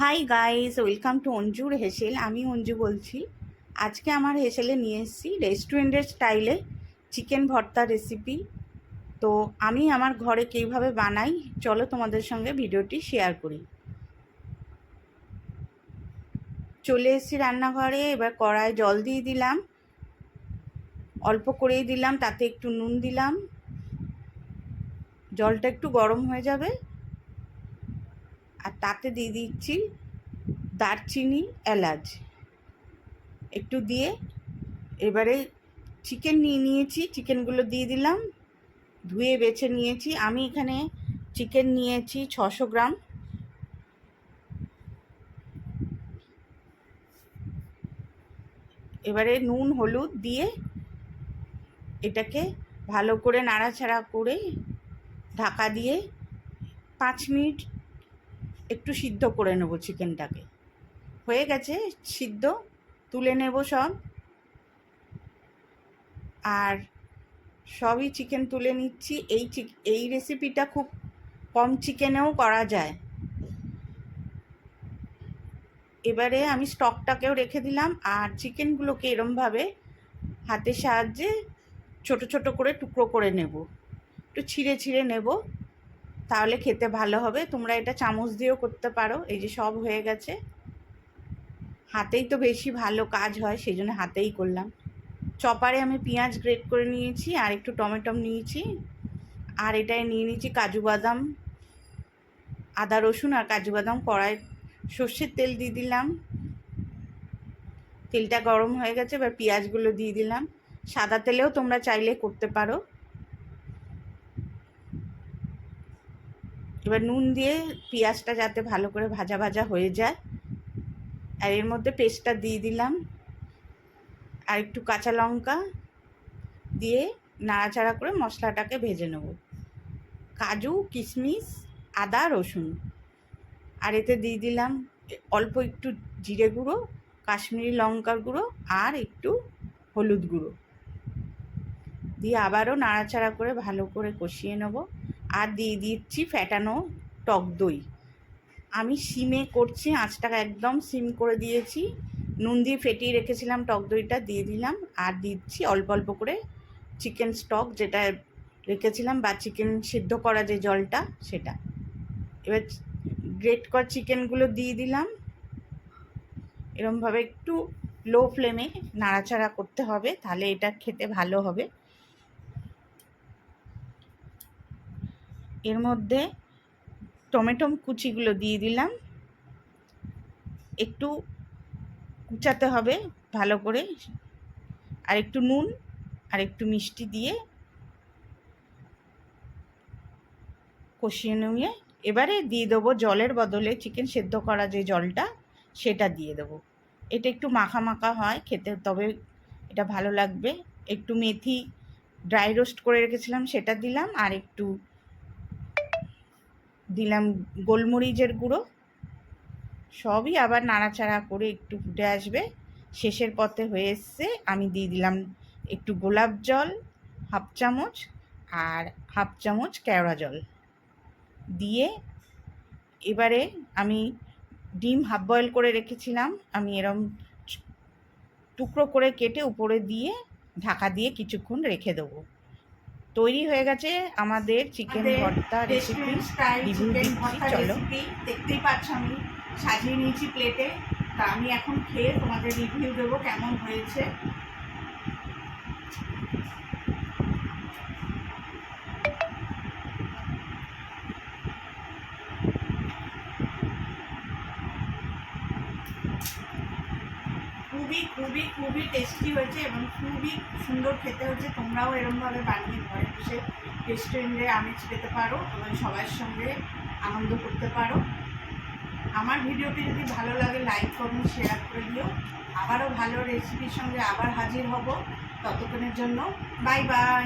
High guys welcome to অঞ্জুর হেসেল আমি অঞ্জু বলছি। আজকে আমার হেসেলে নিয়ে এসেছি রেস্টুরেন্টের স্টাইলে চিকেন ভর্তা রেসিপি তো আমি আমার ঘরে কীভাবে বানাই, চলো তোমাদের সঙ্গে ভিডিওটি শেয়ার করি। চলে এসেছি রান্নাঘরে, এবার কড়ায় জল দিয়ে দিলাম। অল্প করেই দিলাম, তাতে একটু নুন দিলাম। জলটা একটু গরম হয়ে যাবে। তাতে দিয়ে দিচ্ছি দারচিনি, এলাচ। একটু দিয়ে এবারে চিকেন নিয়ে নিয়েছি চিকেনগুলো দিয়ে দিলাম, ধুয়ে বেছে নিয়েছি। আমি এখানে চিকেন নিয়েছি ছশো গ্রাম। এবারে নুন, হলুদ দিয়ে এটাকে ভালো করে নাড়াচাড়া করে ঢাকা দিয়ে পাঁচ মিনিট একটু সিদ্ধ করে নেব চিকেনটাকে। হয়ে গেছে, সিদ্ধ, তুলে নেব সব। আর সবই চিকেন তুলে নিচ্ছি। এই এই রেসিপিটা খুব কম চিকেনেও করা যায়। এবারে আমি স্টকটাকেও রেখে দিলাম। আর চিকেনগুলোকে এরমভাবে হাতের সাহায্যে ছোট ছোট করে টুকরো করে নেব। একটু ছিঁড়ে ছিঁড়ে নেব। তাহলে খেতে ভালো হবে। তোমরা এটা চামচ দিয়েও করতে পারো। এই যে সব হয়ে গেছে। হাতেই তো বেশি ভালো কাজ হয় সেই জন্য হাতেই করলাম। চপারে আমি পেঁয়াজ গ্রেট করে নিয়েছি আর একটু টমেটো নিয়েছি। আর এটায় নিয়ে নিয়েছি কাজু বাদাম, আদা রসুন আর কাজু বাদাম কড়াই, সর্ষের তেল দিয়ে দিলাম। তেলটা গরম হয়ে গেছে, এবার পেঁয়াজগুলো দিয়ে দিলাম। সাদা তেলেও তোমরা চাইলে করতে পারো। এবার নুন দিয়ে পেঁয়াজটা যাতে ভালো করে ভাজা ভাজা হয়ে যায়। আর এর মধ্যে পেস্টটা দিয়ে দিলাম। আর একটু কাঁচা লঙ্কা দিয়ে নাড়াচাড়া করে মশলাটাকে ভেজে নেব। কাজু, কিশমিশ, আদা, রসুন। আর এতে দিয়ে দিলাম অল্প একটু জিরে গুঁড়ো, কাশ্মীরি লঙ্কার গুঁড়ো আর একটু হলুদ গুঁড়ো। দিয়ে আবারও নাড়াচাড়া করে ভালো করে কষিয়ে নেব। আর দিয়ে দিচ্ছি ফ্যাটানো টক দই। আমি সিমে করছি আঁচটাকে একদম সিম করে দিয়েছি। নুন দিয়ে ফেটিয়ে রেখেছিলাম টক দইটা, দিয়ে দিলাম। আর দিচ্ছি অল্প অল্প করে চিকেন স্টক যেটা রেখেছিলাম বা চিকেন সিদ্ধ করা যে জলটা সেটা। এবার গ্রেট কর চিকেনগুলো দিয়ে দিলাম। এরমভাবে একটু লো ফ্লেমে নাড়াচাড়া করতে হবে, তাহলে এটা খেতে ভালো হবে। এর মধ্যে টমেটো কুচিগুলো দিয়ে দিলাম। একটু কুচাতে হবে ভালো করে। আর একটু নুন আর একটু মিষ্টি দিয়ে কষিয়ে নিয়ে এবারে দিয়ে দেবো জলের বদলে চিকেন সেদ্ধ করা যে জলটা, সেটা দিয়ে দেবো। এটা একটু মাখা মাখা হয় খেতে, তবে এটা ভালো লাগবে। একটু মেথি ড্রাই রোস্ট করে রেখেছিলাম, সেটা দিলাম। আর একটু দিলাম গোলমরিচের গুঁড়ো। সবই আবার নাড়াচাড়া করে একটু ফুটে আসবে। শেষের পথে হয়ে এসছে, আমি দিয়ে দিলাম একটু গোলাপ জল, হাফ চামচ আর হাফ চামচ কেওড়া জল। দিয়ে এবারে আমি ডিম হাফ বয়েল করে রেখেছিলাম। আমি এরম টুকরো করে কেটে উপরে দিয়ে ঢাকা দিয়ে কিছুক্ষণ রেখে দেবো। তৈরি হয়ে গেছে আমাদের চিকেন ভর্তা রেসিপি রিভিউ দিচ্ছি চলো। দেখতেই পাচ্ছ আমি। সাজিয়ে নিয়েছি প্লেটে তা আমি এখন খেয়ে তোমাদের রিভিউ দেবো কেমন হয়েছে। খুবই খুবই খুবই টেস্টি হয়েছে এবং খুবই সুন্দর খেতে হয়েছে। তোমরাও এরমভাবে বানিয়ে ঘরে বসে রেস্টুরেন্টে আমেজ পেতে পারো এবং সবার সঙ্গে আনন্দ করতে পারো। আমার ভিডিওটি যদি ভালো লাগে লাইক করুন শেয়ার করে দিও। আবারও ভালো রেসিপির সঙ্গে আবার হাজির হব। ততক্ষণের জন্য বাই বাই